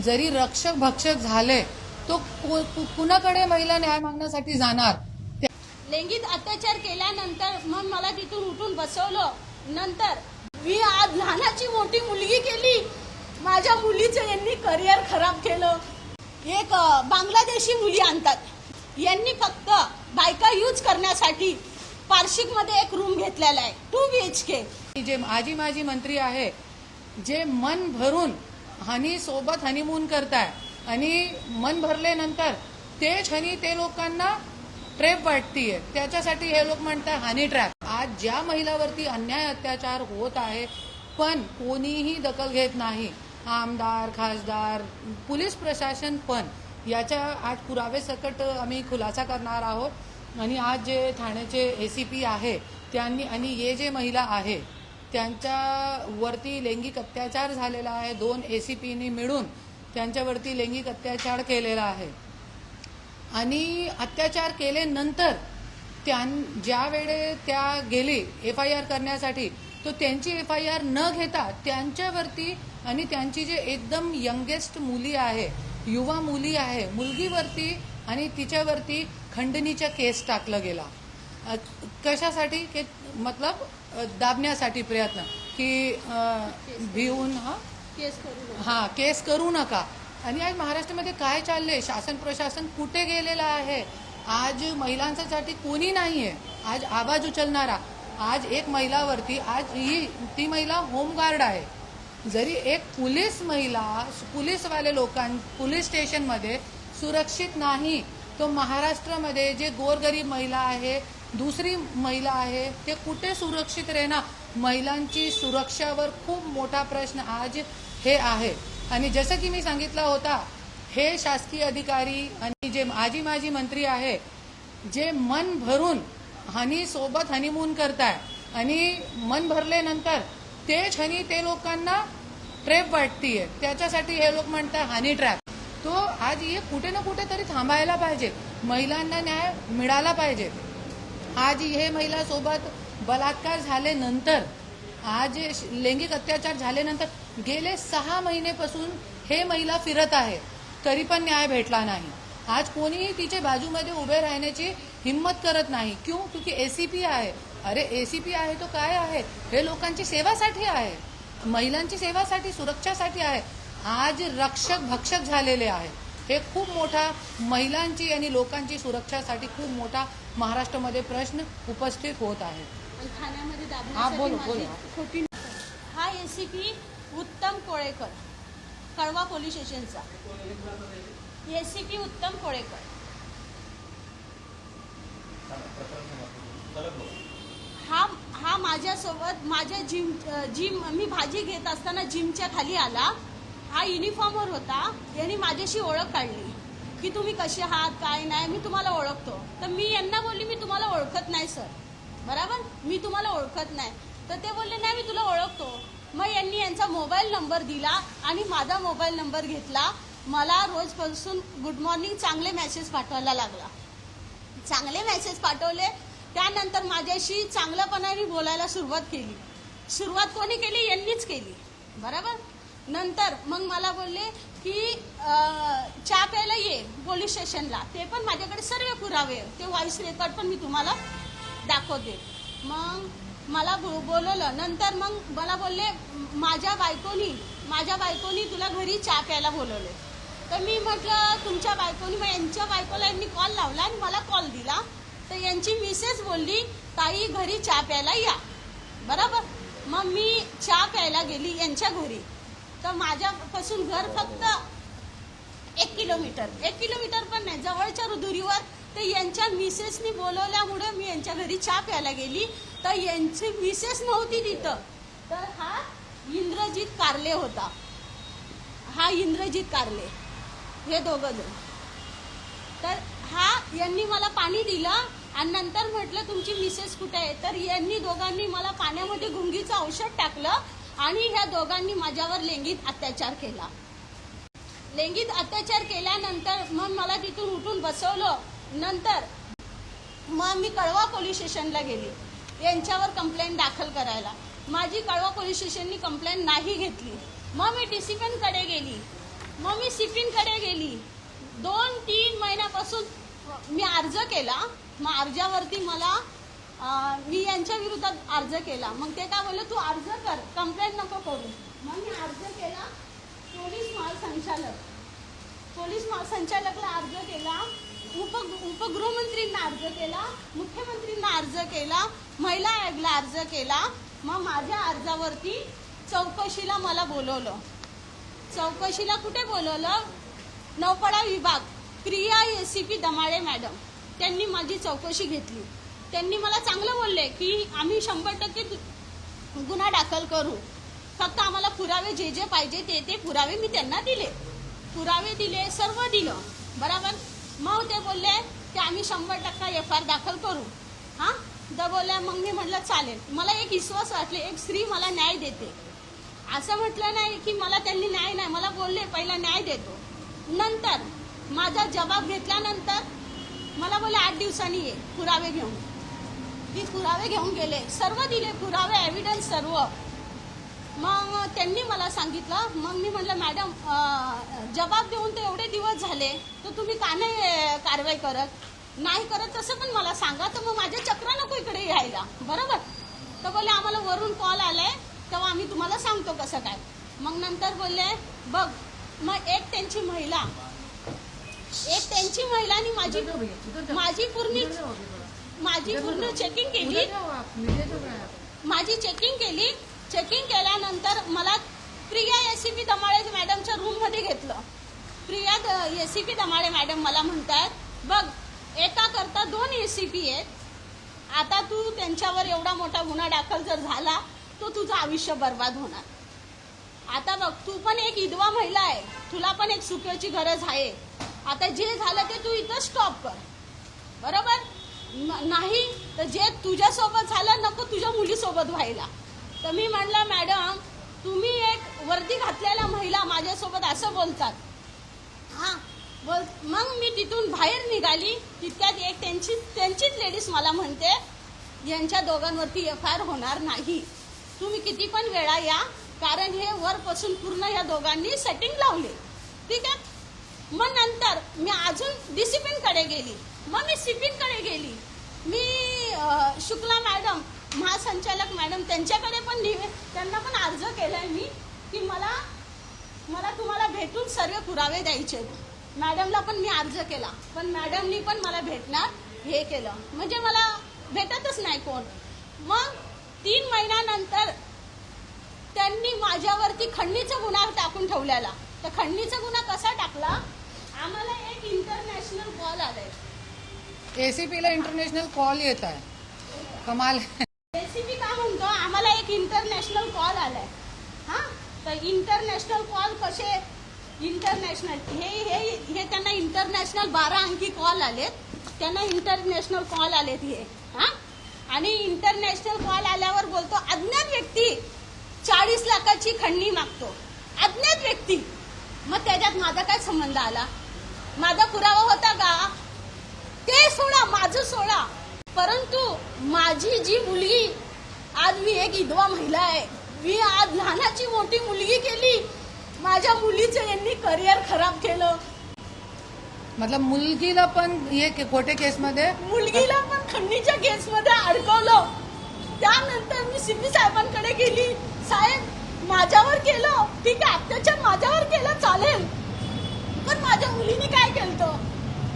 जरी रक्षक भक्षक झाले तो कुणाकडे महिला न्याय मागण्यासाठी जाणार? लैंगिक अत्याचार केल्यानंतर मग मला तिथून उठून बसवलं. नंतर मी आज लहानाची मोठी मुलगी केली. माझ्या मुलीचं यांनी करिअर खराब केलं. एक बांगलादेशी मुली आणतात. यांनी फक्त बायका यूज करण्यासाठी पार्शिकमध्ये एक रूम घेतलेला आहे. Two B H K. जे आजी माजी मंत्री आहे जे मन भरून हनी सोबत हनीमून करताय. आणि मन भरल्यानंतर तेच हनी ते लोकांना ट्रेप वाटतीये. त्याच्यासाठी हे लोक म्हणतात हनी ट्रॅप आज ज्या महिलावरती अन्याय अत्याचार होत आहे पण कोणीही दखल घेत नाही. आमदार खासदार पोलीस प्रशासन पण. याच्या आज पुरावे सकट आम्ही खुलासा करणार आहोत. आणि आज जे ठाण्याचे एसीपी आहे त्यांनी आणि हे जे महिला आहे त्यांच्यावरती लैंगिक अत्याचार झालेला आहे. दोन ए सी पीनी मिळून त्यांच्यावरती लैंगिक अत्याचार केलेला आहे. आणि अत्याचार केल्यानंतर त्यां ज्या वेळे त्या गेली एफ आय आर करण्यासाठी तो त्यांची एफ आय आर न घेता त्यांच्यावरती आणि त्यांची जे एकदम यंगेस्ट मुली आहे युवा मुली आहे मुलगीवरती आणि तिच्यावरती खंडणीचा केस टाकला गेला. कशासाठी? की मतलब दाबण्यासाठी प्रयत्न की भिवून हा? केस करू. हा केस करू नका. आणि आज महाराष्ट्रामध्ये काय चाललंय? शासन प्रशासन कुठे गेलेलं आहे? आज महिलांसाठी कोणी नाहीये. आज आवाज उचलणारा. आज एक महिलावरती आज ही ती महिला होमगार्ड आहे. जरी एक पोलीस महिला पोलीसवाले लोकां पोलीस स्टेशनमध्ये सुरक्षित नाही तो महाराष्ट्रामध्ये जे गोरगरीब महिला आहे दुसरी महिला आहे ते कुठे सुरक्षित राहणार? महिलांची सुरक्षावर खूप मोठा प्रश्न आज हे आहे. आणि जसं की मी सांगितलं होता हे शासकीय अधिकारी आणि जे आजी माजी मंत्री आहे जे मन भरून हनी सोबत हनीमून करताय आणि मन भरल्यानंतर तेच हनी ते लोकांना ट्रॅप वाटतीये. त्याच्यासाठी हे लोक म्हणतात हनी ट्रॅप तो आज हे कुठे ना कुठे तरी थांबायला पाहिजे. महिलांना न्याय मिळाला पाहिजे. आज हे महिला सोबत बलात्कार झाल्यानंतर आज लैंगिक अत्याचार झाल्यानंतर गेले सहा महिनेपासून हे महिला फिरत आहे तरी पण न्याय भेटला नाही. आज कोणीही तिचे बाजूमध्ये उभे राहण्याची हिंमत करत नाही. क्यों? क्योंकि एसीपी आहे. अरे एसीपी आहे तो काय आहे? हे लोकांची सेवासाठी आहे. महिलांची सेवासाठी सुरक्षासाठी आहे. आज रक्षक भक्षक झालेले आहे हे खूप मोठा महिलांची आणि लोकांची सुरक्षासाठी खूप मोठा महाराष्ट्रामध्ये प्रश्न उपस्थित होत आहे आणि ठाण्यामध्ये हा, दाबण्यासाठी बोलो, माझी बोलो. खोटी हा एसीपी उत्तम कोळेकर कळवा पोलीस स्टेशनचा. एसीपी उत्तम कोळेकर. हा हा माझ्यासोबत माझ्या जिम जिम मी भाजी घेत असताना जिमच्या खाली आला. हा युनिफॉर्मवर होता. यांनी माझ्याशी ओळख काढली. की तुम्ही कसे आहात काय नाही मी तुम्हाला ओळखतो. तर मी यांना बोलली मी तुम्हाला ओळखत नाही सर. बरोबर? मी तुम्हाला ओळखत नाही. तर ते बोलले नाही मी तुला ओळखतो. मग यांनी यांचा मोबाईल नंबर दिला आणि माझा मोबाईल नंबर घेतला. मला रोजपासून गुड मॉर्निंग चांगले मेसेज पाठवायला लागला. चांगले मेसेज पाठवले. त्यानंतर माझ्याशी चांगल्यापणाने बोलायला सुरुवात केली. सुरुवात कोणी केली? यांनीच केली. बरोबर? नंतर मग मला बोलले की चहा प्यायला ये पोलीस स्टेशनला. ते पण माझ्याकडे सर्व पुरावे ते व्हॉइस रेकॉर्ड पण मी तुम्हाला दाखवते. मग मला बो बोलवलं. नंतर मग मला बोलले माझ्या बायकोनी माझ्या बायकोनी तुला घरी चहा प्यायला बोलवले तर मी म्हटलं तुमच्या बायकोनी मग यांच्या बायकोला यांनी कॉल लावला आणि मला कॉल दिला. तर यांची मिसेस बोलली ताई घरी चहा प्यायला या. बरोबर? मग मी चहा प्यायला गेली यांच्या घरी. तर माझ्यापासून घर फक्त एक किलोमीटर. एक किलोमीटर पण नाही जवळच्या दुरीवर तर यांच्या मिसेसनी बोलवल्यामुळे मी यांच्या घरी चहा प्यायला गेली. तर यांची मिसेस नव्हती तिथं. तर हा इंद्रजित कारले होता. हा इंद्रजित कारले. हे दोघं जण. तर हा यांनी मला पाणी दिलं आणि नंतर म्हटलं तुमची मिसेस कुठे आहे? तर यांनी दोघांनी मला पाण्यामध्ये गुंगीचं औषध टाकलं. आणि ह्या दोघांनी माझ्यावर लैंगिक अत्याचार केला. लैंगिक अत्याचार केल्यानंतर मग मला तिथून उठून बसवलं. नंतर मग मी कळवा पोलीस स्टेशनला गेली. यांच्यावर कंप्लेंट दाखल करायला. माझी कळवा पोलीस स्टेशननी कंप्लेंट नाही घेतली. मग मी डिसिप्लिनकडे गेली. मग मी सिपिनकडे गेली. दोन तीन महिन्यापासून मी अर्ज केला. मग अर्जावरती मला मी यांच्या विरोधात अर्ज केला. मग ते काय बोलले तू अर्ज कर कंप्लेंट नको करू. मग मी अर्ज केला पोलीस महासंचालक. पोलीस महासंचालकला अर्ज केला उप उपगृहमंत्रींना अर्ज केला मुख्यमंत्रींना अर्ज केला महिला आयोगला अर्ज केला. मग माझ्या अर्जावरती चौकशीला मला बोलवलं. चौकशीला कुठे बोलवलं? नौपाडा विभाग Priya S C P Damale madam. त्यांनी माझी चौकशी घेतली. त्यांनी मला चांगलं बोलले की आम्ही शंभर टक्के गुन्हा दाखल करू. फक्त आम्हाला पुरावे जे जे पाहिजे ते ते पुरावे मी त्यांना दिले. पुरावे दिले सर्व दिलं. बरोबर? मग ते बोलले की आम्ही शंभर टक्का एफ आर दाखल करू. हां? तर बोलल्या मग मी म्हटलं चालेल. मला एक विश्वास वाटले एक स्त्री मला न्याय देते. असं म्हटलं नाही की मला त्यांनी न्याय नाही. मला बोलले पहिला न्याय देतो. नंतर माझा जबाब घेतल्यानंतर मला बोलले आठ दिवसांनी ये पुरावे घेऊन. मी पुरावे घेऊन गेले. सर्व दिले पुरावे एव्हिडन्स सर्व. मग त्यांनी मला सांगितलं मग मी म्हटलं मॅडम जबाब देऊन तर एवढे दिवस झाले तर तुम्ही का नाही कारवाई करत? नाही करत तसं पण मला सांगा तर मग माझ्या चक्र नको इकडे यायला. बरोबर. तर बोलले आम्हाला वरून कॉल आलाय तेव्हा आम्ही तुम्हाला सांगतो कसं काय. मग नंतर बोलले बघ मग एक त्यांची महिला एक त्यांची महिला आणि माझी माझी पूर्ण माझी पूर्ण चेकिंग केली. माझी चेकिंग केली. चेकिंग केल्यानंतर मला Priya S C P Damale मॅडमच्या रूममध्ये घेतलं. Priya S C P Damale madam मला म्हणतात बघ एका करता दोन एस सी पी आहेत. आता तू त्यांच्यावर एवढा मोठा गुन्हा दाखल जर झाला तो तुझं आयुष्य बर्बाद होणार. आता बघ तू पण एक विधवा महिला आहे. तुला पण एक सुखाची गरज आहे. आता जे झालं ते तू इथं स्टॉप कर. बरोबर? नाही तर जे तुझ्यासोबत झालं नको तुझ्या मुलीसोबत व्हायला. तर मी म्हणलं मॅडम तुम्ही एक वर्दी घातलेल्या महिला माझ्यासोबत असं बोलतात. हां बोल मग मी तिथून बाहेर निघाली. तितक्यात एक त्यांची त्यांचीच लेडीज मला म्हणते यांच्या दोघांवरती एफ आय आर होणार नाही. तुम्ही किती पण वेळा या कारण हे वरपासून पूर्ण या दोघांनी सेटिंग लावले. ठीक आहे? मग नंतर मी अजून डिसिप्लिनकडे गेली. मग मी सिपिनकडे गेली. मी शुक्ला मॅडम महासंचालक मॅडम त्यांच्याकडे पण निवे त्यांना पण अर्ज केला आहे मी की मला मला तुम्हाला भेटून सर्व पुरावे द्यायचे मॅडमला पण मी अर्ज केला. पण मॅडमनी पण मला भेटणार हे केलं. म्हणजे मला भेटतच नाही कोण. मग तीन महिन्यानंतर त्यांनी माझ्यावरती खंडणीचा गुन्हा टाकून ठेवलेला. तर खंडणीचा गुन्हा कसा टाकला? आम्हाला एक इंटरनॅशनल कॉल आलाय. एसीपीला इंटरनॅशनल कॉल येत आहे. कमाल. एसीपी काय म्हणतो? आम्हाला एक इंटरनॅशनल कॉल आलाय. हा? तर इंटरनॅशनल कॉल कसे? इंटरनॅशनल हे हे हे त्यांना इंटरनॅशनल बारा अंकी कॉल आलेत. त्यांना इंटरनॅशनल कॉल आलेत हे. हा? आणि इंटरनॅशनल कॉल आल्यावर बोलतो अज्ञात व्यक्ती चाळीस लाखाची खंडणी मागतो. अज्ञात व्यक्ती. मग त्याच्यात माझा काय संबंध आला? माझा पुरावा होता का? ते सोडा माझं सोडा. परंतु माझी जी मुलगी आज मी एक विधवा महिला आहे. मी आज लहानाची मोठी मुलगी केली. माझ्या मुलीचं यांनी करिअर खराब केलं. मतलब मुलगीला पण हे के- खोटे केसमध्ये मुलगीला पण खंडणीच्या केसमध्ये अडकवलं. त्यानंतर मी सिपी साहेबांकडे गेली. साहेब माझ्यावर केलं. ठीक आहे अत्याचार माझ्यावर केलं चालेल. पण माझ्या मुलीने काय केलं?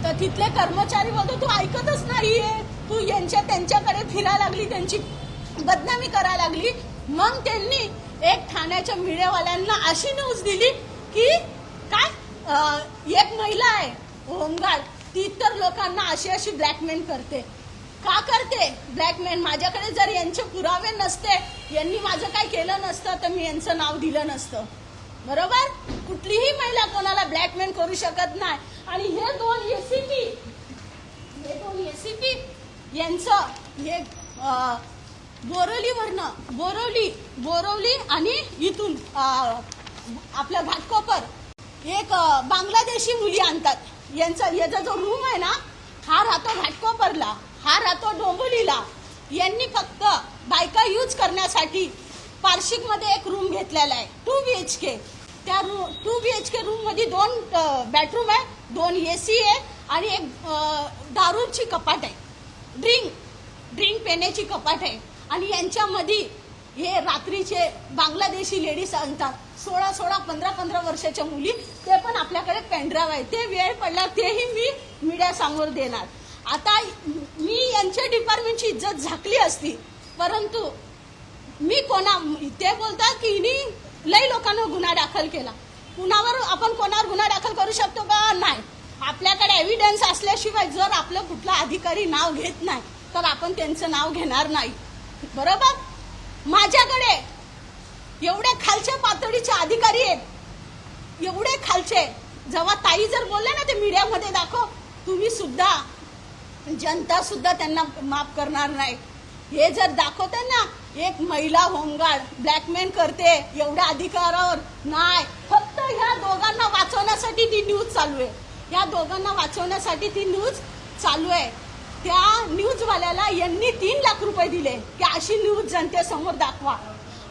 तर तिथले कर्मचारी बोलतो तू ऐकतच नाहीये. तू यांच्या त्यांच्याकडे फिरायला लागली त्यांची बदनामी करायला लागली. मग त्यांनी एक ठाण्याच्या मीडियावाल्यांना अशी न्यूज दिली की काय? एक महिला आहे होमगार्ड ती इतर लोकांना अशी अशी ब्लॅकमेल करते. का करते? ब्लॅकमेल माझ्याकडे जर यांचे पुरावे नसते यांनी माझं काय केलं नसतं तर मी यांचं नाव दिलं नसतं. बरोबर? कुठलीही महिला कोणाला ब्लॅकमेल करू शकत नाही. आणि हे दोन एसीपी हे दोन एसीपी यांचं हे बोरवलीवरनं बोरवली बोरवली आणि इथून आपलं घाटकोपर एक बांगलादेशी मुली आणतात. यांचा याचा जो रूम आहे ना हा राहतो घाटकोपरला हा राहतो डोंबोलीला. यांनी फक्त बायका यूज करण्यासाठी पार्शिकमध्ये एक रूम घेतलेला आहे टू बी एच के त्या टू बी एच के रूममध्ये दोन बेडरूम आहे दोन ए सी आहे आणि एक दारूची कपाट आहे. ड्रिंक ड्रिंक पेण्याची कपाट आहे. आणि यांच्यामध्ये हे रात्रीचे बांगलादेशी लेडीज आणतात. सोळा सोळा पंधरा पंधरा वर्षाच्या मुली ते पण आपल्याकडे पेनड्राव आहे. ते वेळ पडला तेही मी मीडिया समोर देणार. आता मी यांच्या डिपार्टमेंटची इज्जत झाकली असती परंतु मी कोणा ते बोलतात की हिनी लई लोकांना गुन्हा दाखल केला. कुणावर आपण कोणावर गुन्हा दाखल करू शकतो का? नाही. आपल्याकडे एव्हिडन्स असल्याशिवाय जर आपलं कुठला अधिकारी नाव घेत नाही तर आपण त्यांचं नाव घेणार नाही. बरोबर? माझ्याकडे एवढे खालच्या पातळीचे अधिकारी आहेत. एवढे खालचे. जेव्हा ताई जर बोलले ना ते मीडियामध्ये दाखव तुम्ही सुद्धा जनता सुद्धा त्यांना माफ करणार नाही. हे जर दाखवते ना एक महिला होमगार्ड ब्लॅकमेल करते एवढ्या अधिकारावर. नाही फक्त ह्या दोघांना वाचवण्यासाठी ती न्यूज चालू आहे. या दोघांना वाचवण्यासाठी ती न्यूज चालू आहे. त्या न्यूजवाल्याला यांनी तीन लाख रुपये दिले. की अशी न्यूज जनतेसमोर दाखवा.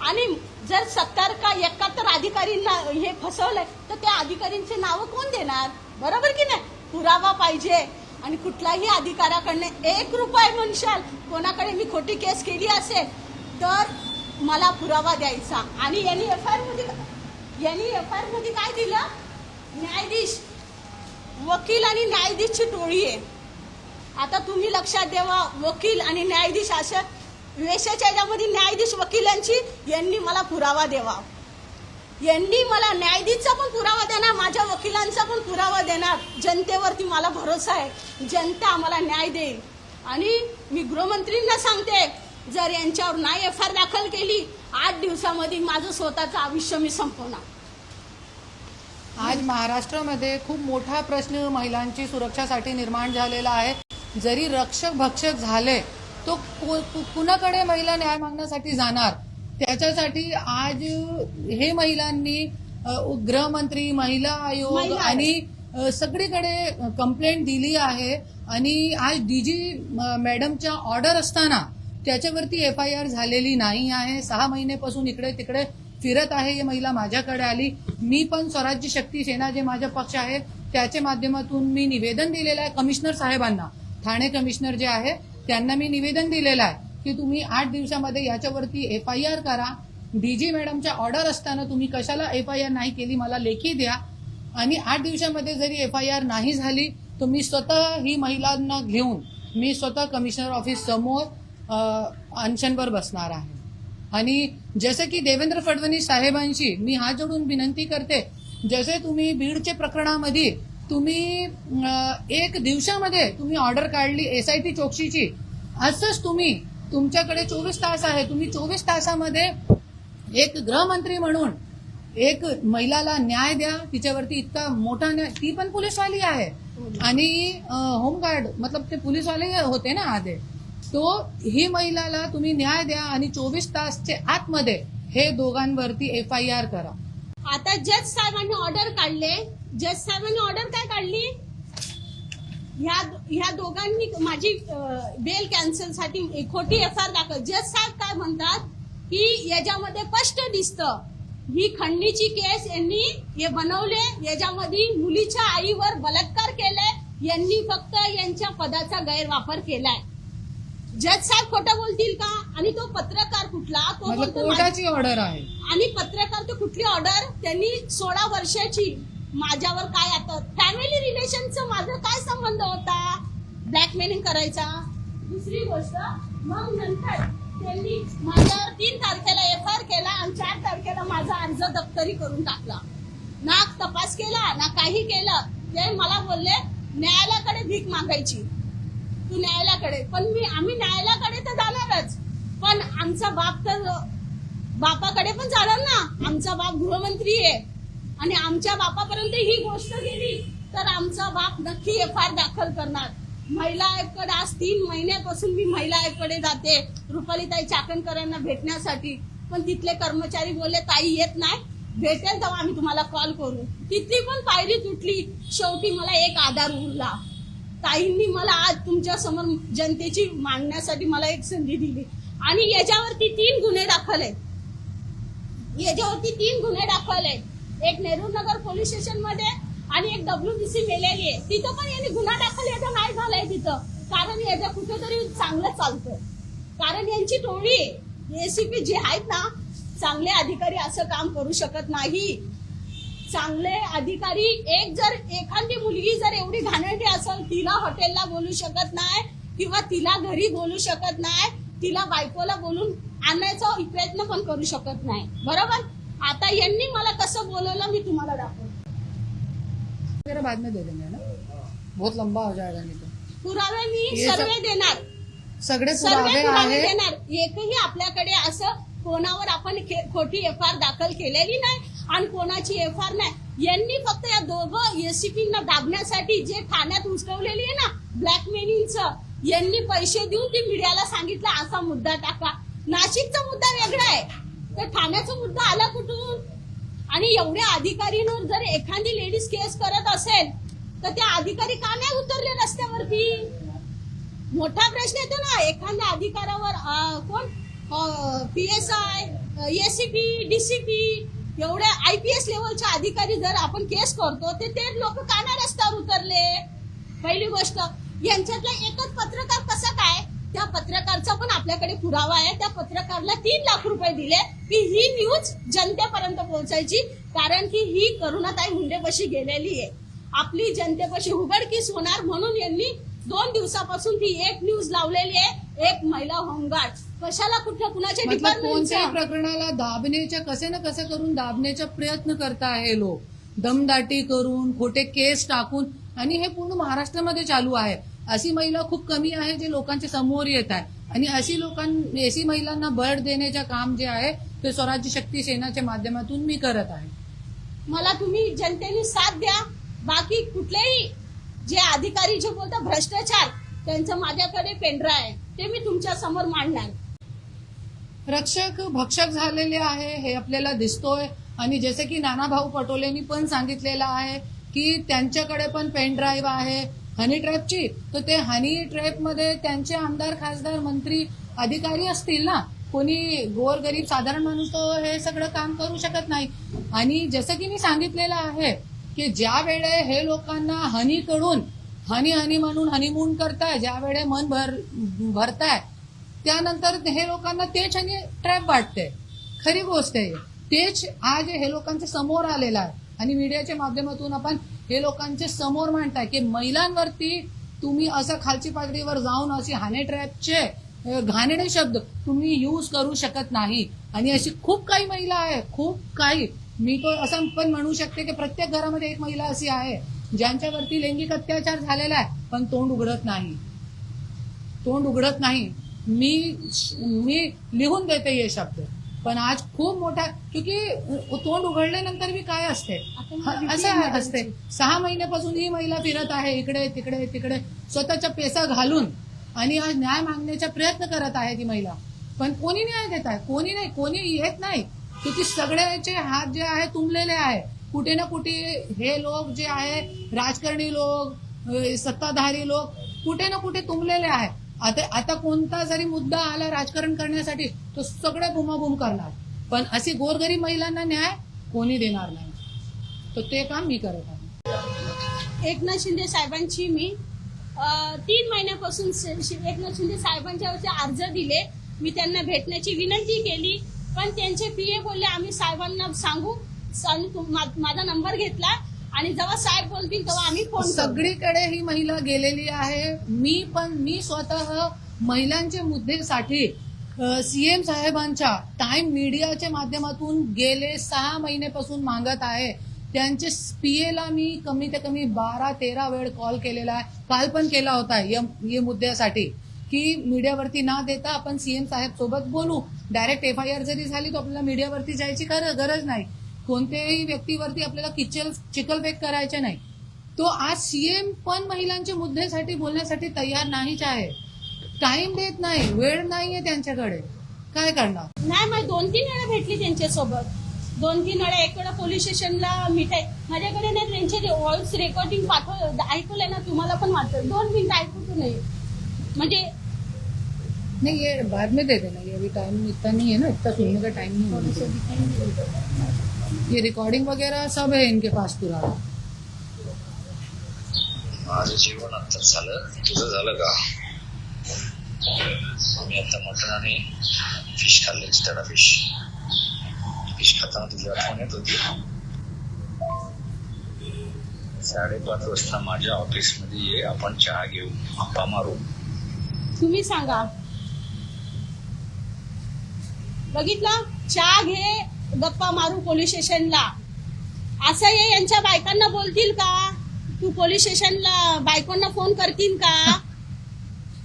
आणि जर सत्तर का एकाहत्तर अधिकारींना हे फसवलंय तर त्या अधिकारींचे नावं कोण देणार? बरोबर की नाही? पुरावा पाहिजे. आणि कुठलाही अधिकाऱ्याकडनं एक रुपये म्हणशाल कोणाकडे मी खोटी केस केली असेल तर मला पुरावा द्यायचा. आणि यांनी एफ आयमध्ये यांनी एफ आयमध्ये काय दिलं? न्यायाधीश वकील आणि न्यायाधीशची टोळी आहे. आता तुम्ही लक्षात द्यावा वकील आणि न्यायाधीश अशा वेशाच्या याच्यामध्ये न्यायाधीश वकिलांची यांनी मला पुरावा द्यावा. यांनी मला न्यायाधीशचा पण पुरावा देणार माझ्या वकिलांचा पण पुरावा देणार. जनतेवरती मला भरोसा आहे. जनता आम्हाला न्याय देईल. आणि मी गृहमंत्रींना सांगते जर यांच्यावर नाही एफ आर दाखल केली आठ दिवसामध्ये माझं स्वतःचं आयुष्य मी संपवणार. आज महाराष्ट्रामध्ये खूप मोठा प्रश्न महिलांची सुरक्षासाठी निर्माण झालेला आहे. जरी रक्षक भक्षक झाले तो कु- कुणाकडे महिला न्याय मागण्यासाठी जाणार त्याच्यासाठी आज हे महिलांनी गृहमंत्री महिला आयोग. आणि सगळीकडे कंप्लेंट दिली आहे. आणि आज डीजी मॅडमच्या ऑर्डर असताना त्याच्यावरती एफ आय आर झालेली नाही आहे. सहा महिन्यापासून इकडे तिकडे फिरत आहे ही महिला माझ्याकडे आली. मी पण स्वराज्य शक्ती सेना जे माझा पक्ष आहे त्याच्या माध्यमातून मी निवेदन दिलेलं आहे कमिशनर साहेबांना. ठाणे कमिशनर जे आहे त्यांना मी निवेदन दिलेलं आहे. की तुम्ही आठ दिवसामध्ये याच्यावरती एफ आय आर करा डीजी मॅडमच्या ऑर्डर असताना तुम्ही कशाला एफ आय आर नाही केली मला लेखी द्या. आणि आठ दिवसामध्ये जरी एफ आय आर नाही झाली तर मी स्वतः ही महिलांना घेऊन मी स्वतः कमिशनर ऑफिस समोर अनशनवर बसणार आहे. आणि जसं की देवेंद्र फडणवीस साहेबांशी मी हात जोडून विनंती करते जसे तुम्ही बीडच्या प्रकरणामध्ये तुम्ही एक दिवसामध्ये तुम्ही ऑर्डर काढली एस आय टी चौकशीची असंच तुम्ही तुमच्याकडे चोवीस तास आहे. तुम्ही चोवीस तासामध्ये एक गृहमंत्री म्हणून एक महिलाला न्याय द्या. तिच्यावरती इतका मोठा न्याय ती पण पोलीसवाली आहे. आणि होमगार्ड मतलब ते पोलीसवाले होते ना आधे. तो ही महिलाला तुम्ही न्याय द्या आणि चोवीस तासचे आतमध्ये हे दोघांवरती एफ आय आर करा. आता जज साहेबांनी ऑर्डर काढले. जज साहेबांनी ऑर्डर काय काढली? ह्या ह्या दोघांनी माझी बेल कॅन्सलसाठी एक खोटी एफ आर दाखल. जज साहेब काय म्हणतात की याच्यामध्ये स्पष्ट दिसतं ही खंडणीची केस यांनी हे बनवले याच्यामध्ये मुलीच्या आईवर बलात्कार केलाय यांनी फक्त यांच्या पदाचा गैरवापर केलाय. जज साहेब खोटं बोलतील का? आणि तो पत्रकार कुठला? तो कोर्टाची ऑर्डर आहे. आणि पत्रकार तो कुठली ऑर्डर त्यांनी सोळा वर्षाची माझ्यावर काय आता फॅमिली रिलेशनचं माझं काय संबंध होता? ब्लॅकमेलिंग करायचा? दुसरी गोष्ट मग नंतर त्यांनी माझ्यावर तीन तारखेला एफ आर केला आणि चार तारखेला माझा अर्ज दप्तरी करून टाकला. ना तपास केला ना काही केलं. ते मला बोलले न्यायालयाकडे भीक मागायची. तू न्यायालयाकडे. पण मी आम्ही न्यायालयाकडे तर जाणारच. पण आमचा बाप तर बापाकडे पण जाणार ना. आमचा बाप गृहमंत्री आहे. आणि आमच्या बापापर्यंत ही गोष्ट गेली तर आमचा बाप नक्की एफ आय दाखल करणार. महिला आयोगकडे आज तीन महिन्यापासून मी महिला आयोगकडे जाते रुपालीताई चाकणकरांना भेटण्यासाठी. पण तिथले कर्मचारी बोलले ताई येत नाही. भेटेल तेव्हा आम्ही तुम्हाला कॉल करू. तिथली पण पायरी तुटली. शेवटी मला एक आधार उरला. ताईंनी मला आज तुमच्यासमोर जनतेची मांडण्यासाठी मला एक संधी दिली. आणि याच्यावरती तीन गुन्हे दाखल आहेत. याच्यावरती तीन गुन्हे दाखल आहेत. एक नेहरू नगर पोलीस स्टेशनमध्ये आणि एक डब्ल्यूबीसी मेलेली आहे. तिथं पण यांनी गुन्हा दाखल याचा नाही झालाय तिथं. कारण याच्या कुठेतरी चांगलं चालतं कारण यांची टोळी एसीपी जे आहेत ना चांगले अधिकारी असं काम करू शकत नाही. चांगले अधिकारी एक जर एखादी मुलगी जर एवढी घाणेरडी असेल तिला हॉटेलला बोलू शकत नाही किंवा तिला घरी बोलू शकत नाही तिला बायकोला बोलून आणायचा प्रयत्न पण करू शकत नाही. बरोबर? आता यांनी मला कसं बोलवलं मी तुम्हाला दाखवतो. वगैरह बाद में दे देंगे ना? बहुत लंबा हो जाएगा नहीं तो। पुरावे मी सर्वे देणार. सगळे सर्व पुरावे पुरावे आहे देणार. एकही आपल्याकडे असं कोणावर आपण खे- खोटी एफ आर दाखल केलेली नाही आणि कोणाची एफ आर नाही. यांनी फक्त या दोघं एसीपीना दाबण्यासाठी जे ठाण्यात उचलवलेली आहे ना ब्लॅकमेलिंगचं यांनी पैसे देऊन ती मीडियाला सांगितलं असा मुद्दा टाका. नाशिकचा मुद्दा वेगळा आहे. तर ठाण्याचा मुद्दा आला कुठून? आणि एवढ्या अधिकारीनं जर एखादी लेडीज केस करत असेल तर त्या अधिकारी का नाही उतरले रस्त्यावरती? मोठा प्रश्न येतो ना एखाद्या अधिकारावर कोण? P S I ACP DCP एवढ्या आय पी एस लेवलच्या अधिकारी जर आपण केस करतो ते ते लोक काना रस्त्यावर उतरले? पहिली गोष्ट. यांच्यातला एकच पत्रकार कसा काय? त्या पत्रकारचा पण आपल्याकडे पुरावा आहे. त्या पत्रकारला तीन लाख रुपये दिले की ही न्यूज जनतेपर्यंत पोहोचायची. कारण की ही करुणाताई मुंडेपाशी गेलेली आहे. आपली जनतेपाशी उघडकीस होणार म्हणून यांनी दोन दिवसापासून ती एक न्यूज लावलेली आहे. एक महिला होमगार्ड. कशाला कुठल्या कुणाच्या डिपार्टमेंटच्या प्रकरणाला दाबण्याच्या कसे ना कसे करून दाबण्याचा प्रयत्न करता हे लोक. दमदाटी करून खोटे केस टाकून आणि हे पूर्ण महाराष्ट्रामध्ये चालू आहे. अशी महिला खूप कमी आहे जे लोकांच्या समोर येत आहे. आणि अशी लोकां अशी महिलांना बळ देण्याचे काम जे आहे ते स्वराज्य शक्ती सेनाच्या माध्यमातून मी करत आहे. मला तुम्ही जनतेने साथ द्या. बाकी कुठलेही जे अधिकारी जे बोलतात भ्रष्टाचार त्यांचं माझ्याकडे पेंढरा आहे. ते मी तुमच्यासमोर मांडणार. रक्षक भक्षक झालेले आहे हे आपल्याला दिसतोय. आणि जसे की नानाभाऊ पटोलेंनी पण सांगितलेलं आहे की त्यांच्याकडे पण पेन ड्राईव्ह आहे. हनी ट्रॅपची. तर ते हनी ट्रॅपमध्ये त्यांचे आमदार खासदार मंत्री अधिकारी असतील ना? कोणी गोरगरीब साधारण माणूस तो हे सगळं काम करू शकत नाही. आणि जसं की मी सांगितलेलं आहे की ज्या वेळे हे लोकांना हनीकडून हनी हनी म्हणून हनीमून करताय ज्या वेळे मन भर भरताय त्यानंतर हे लोकांना तेच हनी ट्रॅप वाटते. खरी गोष्ट आहे. तेच आज हे लोकांच्या समोर आलेलं आहे. आणि मीडियाच्या माध्यमातून आपण हे लोकांच्या समोर मांडताय की महिलांवरती तुम्ही असं खालची पातळीवर जाऊन अशी हाने ट्रॅपचे अ, घाणेरडे शब्द तुम्ही यूज करू शकत नाही. आणि अशी खूप काही महिला आहे खूप काही. मी तो असं पण म्हणू शकते की प्रत्येक घरामध्ये एक महिला अशी आहे ज्यांच्यावरती लैंगिक अत्याचार झालेला आहे पण तोंड उघडत नाही. तोंड उघडत नाही. मी मी लिहून देते हे शब्द. पण आज खूप मोठा क्योंकि तोंड उघडल्यानंतर मी काय असते? असं असते. सहा महिन्यापासून ही महिला फिरत आहे इकडे तिकडे तिकडे. स्वतःचा पैसा घालून आणि आज न्याय मागण्याचा प्रयत्न करत आहे ती महिला. पण कोणी न्याय देत आहे? कोणी नाही कोणी येत नाही. क्योंकि सगळ्याचे हात जे आहे तुंबलेले आहे. कुठे ना कुठे हे लोक जे आहे राजकारणी लोक सत्ताधारी लोक कुठे ना कुठे तुंबलेले आहे. आता आता कोणता जरी मुद्दा आला राजकारण करण्यासाठी तो सगळे बुमाबुम करणार. पण अशी गोरगरीब महिलांना न्याय कोणी देणार नाही. तर ते काम मी करत आहे. एकनाथ शिंदे साहेबांची मी तीन महिन्यापासून एकनाथ शिंदे साहेबांच्या अर्ज दिले. मी त्यांना भेटण्याची विनंती केली. पण त्यांचे पीए बोलले आम्ही साहेबांना सांगू. माझा नंबर घेतला. आणि जेव्हा साहेब बोलतील तेव्हा आम्ही फोन. सगळीकडे ही महिला गेलेली आहे. मी पण मी स्वतः महिलांच्या मुद्देसाठी सीएम साहेबांच्या टाइम मीडियाच्या माध्यमातून गेले सहा महिन्यापासून मागत आहे. त्यांचे पीएला मी कमी ते कमी बारा तेरा वेळ कॉल केलेला आहे. काल पण केला होता या या मुद्द्यासाठी. की मीडियावरती ना देता आपण सीएम साहेब सोबत बोलू? डायरेक्ट एफ आय आर जरी झाली तर आपल्याला मीडियावरती जायची गरज नाही. कोणत्याही व्यक्तीवरती आपल्याला किचल चिकलबेक करायचे नाही. तो आज सीएम पण महिलांच्या मुद्द्यासाठी बोलण्यासाठी तयार नाहीच आहे. टाइम देत नाही वेळ नाहीये त्यांच्याकडे. काय करणार? नाही मग दोन तीन वेळा भेटली त्यांच्यासोबत. दोन तीन वेळा एक वेळा पोलीस स्टेशनला मिठाई. माझ्याकडे नाही त्यांचे व्हॉइस रेकॉर्डिंग पाठव ऐकलंय ना तुम्हाला पण वाटतं. दोन मिनिटं ऐकू तू नाही. म्हणजे नहीं ये बाद में दे देना ये अभी टाइम इतना नहीं है ना. इतना सुनने का टाइम नहीं है ये रिकॉर्डिंग वगैरह सब है इनके पास पूरा माझं जेवण आत्ताच झालं. तुझं झालं का? मी आता मटण आणि फिश खाल्ले स्टडा फिश फिश खाताना तुझी आठवण येत होती? साडेपाच वाजता माझ्या ऑफिसमध्ये ये आपण चहा घेऊ गप्पा मारू. तुम्ही सांगा. बघितलं? चहा घे गप्पा मारू पोलीस स्टेशनला. असं हे यांच्या बायकांना बोलतील का? तू पोलीस स्टेशनला बायकोंना फोन करतील का?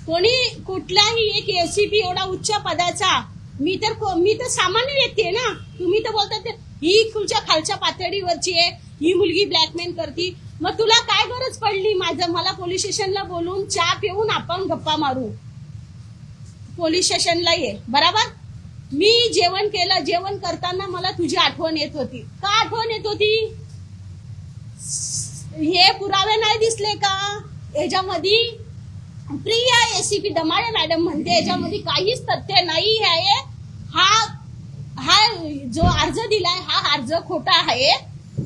कोणी कुठलाही एक एसीपी एवढा उच्च पदाचा मी तर मी तर सामान्य व्यक्ती आहे ना. तुम्ही तर बोलतात ते, ही तुमच्या खालच्या पातळीवरची आहे ही मुलगी ब्लॅकमेल करती. मग तुला काय गरज पडली माझं? मला पोलीस स्टेशनला बोलून चहा पिऊन आपण गप्पा मारू. पोलीस स्टेशनला ये बरोबर? मी जेवण केलं जेवण करताना मला तुझी आठवण येत होती. का आठवण येत होती? हे पुरावे नाही दिसले का? याच्यामध्ये प्रिया एसीपी दमाळे मॅडम म्हणते याच्यामध्ये काहीच तथ्य नाही आहे. हा हा जो अर्ज दिलाय हा अर्ज खोटा आहे.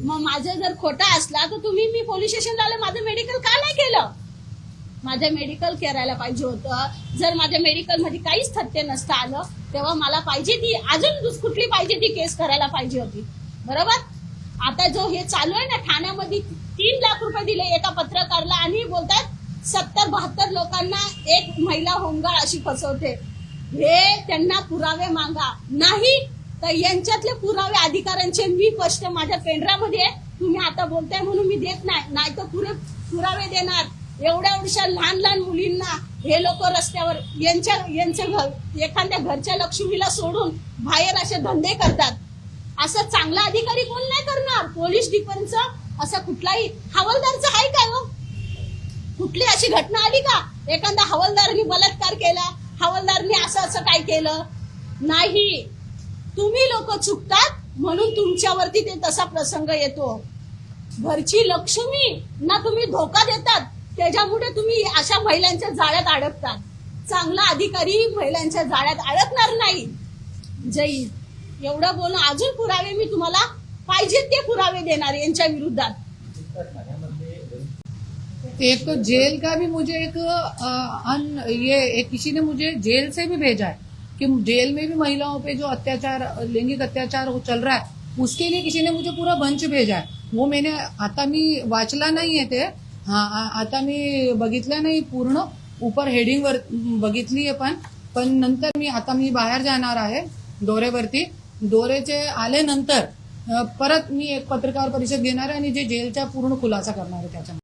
मग माझं जर खोटा असला तर तुम्ही मी पोलीस स्टेशनला आलं माझं मेडिकल का नाही केलं? माझं मेडिकल करायला पाहिजे होतं. जर माझ्या मेडिकलमध्ये काहीच तथ्य नसतं आलं तेव्हा मला पाहिजे ती अजून कुठली पाहिजे ती केस करायला पाहिजे होती. बरोबर? आता जो हे चालू आहे ना ठाण्यामध्ये तीन लाख रुपये दिले एका पत्रकारला आणि बोलतात सत्तर बहात्तर लोकांना एक महिला होमगार्ड अशी फसवते. हे त्यांना पुरावे मागा. नाही तर यांच्यातले पुरावे अधिकाऱ्यांचे मी स्पष्ट माझ्या पेंढरामध्ये तुम्ही आता बोलताय म्हणून मी देत नाही. नाही तर पुरे पुरावे देणार. एवढ्या एवढ्या लहान लहान मुलींना हे लोक रस्त्यावर यांच्या यांच्या घर एखाद्या घरच्या लक्ष्मीला सोडून बाहेर असे धंदे करतात. असं चांगला अधिकारी कोण नाही करणार? पोलीस डिपार्टमेंटचं असं कुठलाही हवालदारचं आहे काय हो? कुठली अशी घटना आली का? एखादा हवालदारनी बलात्कार केला हवालदारनी असं असं काय केलं? नाही. तुम्ही लोक चुकतात म्हणून तुमच्यावरती ते तसा प्रसंग येतो. घरची लक्ष्मी ना तुम्ही धोका देतात त्याच्यामुळे तुम्ही अशा महिलांच्या जाळ्यात अडकतात. चांगला अधिकारी महिलांच्या जाळ्यात अडकणार नाही. जई एवढं बोलून अजून पुरावे मी तुम्हाला पाहिजे ते पुरावे देणार यांच्या विरुद्धात. एक तो जेल का भी मुझे एक अन ये एक किसी ने मुझे जेल से भी भेजा है कि जेल में भी महिलाओं पे जो अत्याचार लैंगिक अत्याचार वो चल रहा है उसके लिए किसी ने मुझे पूरा बंच भेजा है। वो मैंने आता मी वाचला नाही आहे ते हा आता मी बघितलं नाही पूर्ण ऊपर हेडिंग वर बघितली आहे पण पण नंतर मी आता मी बाहेर जाणार आहे दोरेवरती दोरेचे आले नंतर परत मी एक पत्रकार परिषद घेणार आहे आणि जे जेलचा पूर्ण खुलासा करणार आहे त्याच्यामध्ये.